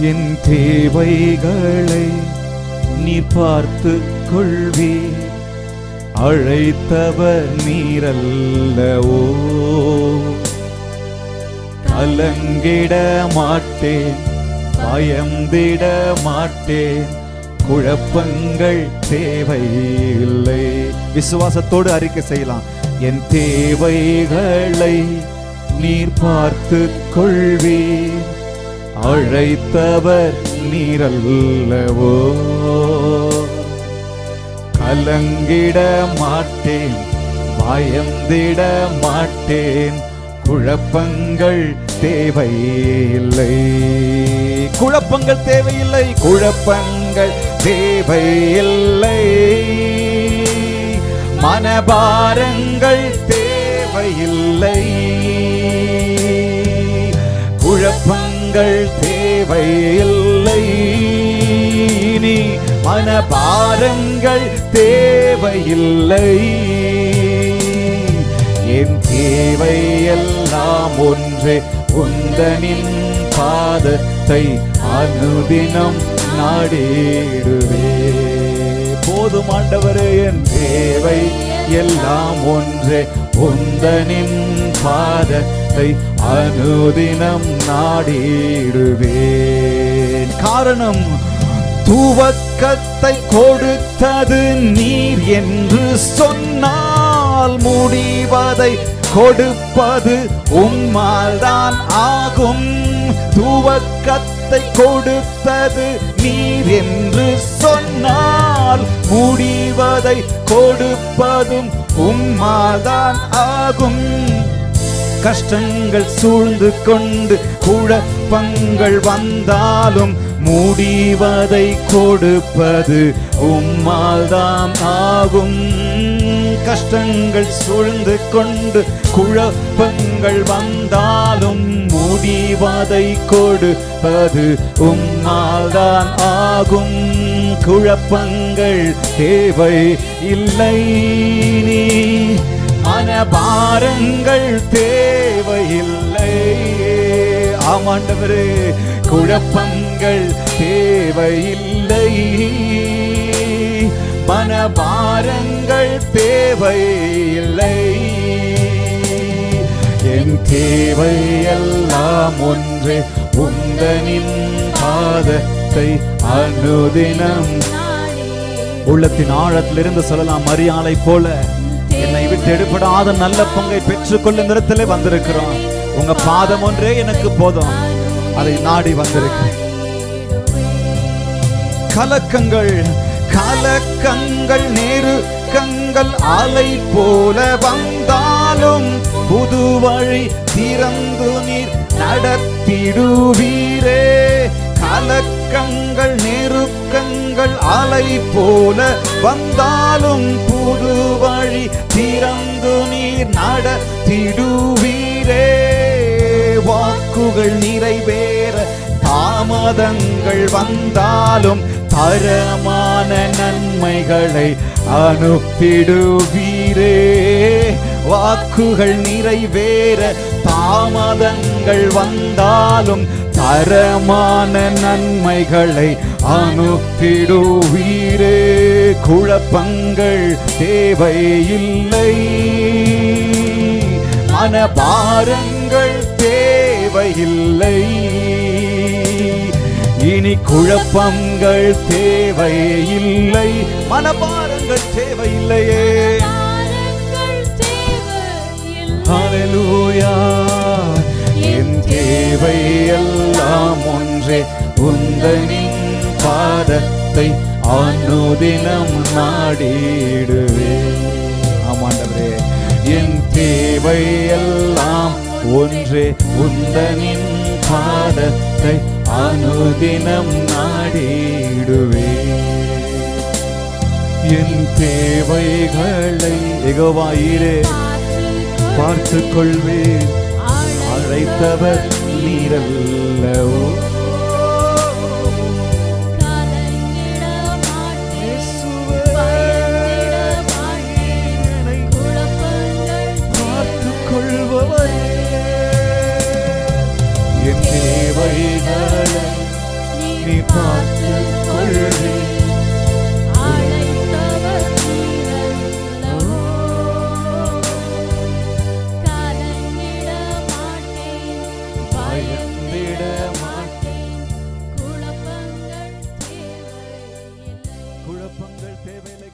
என் தேவைகளை நீ பார்த்து கொள்வே. அழைத்தவர் நீரல்லவோ. கலங்கிட மாட்டேன் பயந்திட மாட்டேன். குழப்பங்கள் தேவையில்லை. விசுவாசத்தோடு அறிக்கை செய்யலாம். என் தேவைகளை நீர் பார்த்து கொள்வீர். அழைத்தவர் நீரல்லவோ? கலங்கிட மாட்டேன் பயந்திட மாட்டேன் குழப்பங்கள் தேவையில்லை. குழப்பங்கள் தேவையில்லை. குழப்பங்கள் தேவையில்லை. மனபாரங்கள் தேவையில்லை. குழப்பங்கள் தேவையில்லை. நீ மனபாரங்கள் தேவையில்லை. என் தேவை எல்லாம் ஒன்றே உந்தனின் பாதத்தை அனுதினம் நாடிடுவே. போதும் ஆண்டவரே என் தேவை எல்லாம் ஒன்றே உந்தனின் பாதத்தை அனுதினம் நாடிடுவேன். காரணம் துவக்கத்தை கொடுத்தது நீர் என்று சொன்னால் முடிவதை கொடுப்பது உம்மால்தான் ஆகும். துவக்கத்தை கொடுத்தது நீர் என்று சொன்னால் முடிவதை கொடுப்பதும் உம்மால்தான் ஆகும். கஷ்டங்கள் சூழ்ந்து கொண்டு குழப்பங்கள் வந்தாலும் முடிவதை கொடுப்பது உம்மால்தான் ஆகும். கஷ்டங்கள் சூழ்ந்து கொண்டு குழப்பங்கள் வந்தாலும் முடிவதை கொடுப்பது உம்மால்தான் ஆகும். குழப்பங்கள் தேவை இல்லை நீ. மனபாரங்கள் தேவையில்லை ஆமாண்டவரே குழப்பங்கள் தேவையில்லை மனபாரங்கள் தேவையில்லை என் தேவை எல்லாம் ஒன்றே உந்தனின் பாதத்தை அனுதினம். உள்ளத்தின் ஆழத்திலிருந்து சொல்லலாம் மரியாதை போல. என்னை நல்ல பங்கை பெற்றுக்கொள்ளும் இந்த வந்திருக்கிறோம். உங்க பாதம் ஒன்றே எனக்கு போதும். அதை நாடி வந்திருக்கிறேன். கலக்கங்கள் கலக்கங்கள் நெருக்கங்கள் அலை போல வந்தாலும் புது வழி திறந்து நீர் நடத்திடுவீரே. கலக்கங்கள் நெருக்கங்கள் அலை போல வந்தாலும் புது வழி திறந்து நீர் நடத்திடுவீரே. வாக்குகள் நிறைவேற தாமதங்கள் வந்தாலும் தரமான நன்மைகளை அனுப்பிடுவீரே. வாக்குகள் நிறைவேற தாமதங்கள் வந்தாலும் தரமான நன்மைகளை அனுப்பிடுவீரே. குழப்பங்கள் தேவையில்லை. மனபாரங்கள் தேவையில்லை. இனி குழப்பங்கள் தேவையில்லை. மனபாரங்கள் தேவையில்லையே. ஹalleluya என் தேவை என்றே உந்தனின் பாதத்தை அனுதினம் நாடிடுவே. ஆமாண்டவரே என் தேவை எல்லாம் ஒன்றே உந்தனின் பாதத்தை அனுதினம் நாடிடுவே. என் தேவைகளை எகவாயிரே பார்த்து கொள்வேன் அழைத்தவர் நீரல்லவோ. குழப்பங்கள் தேவையில்லை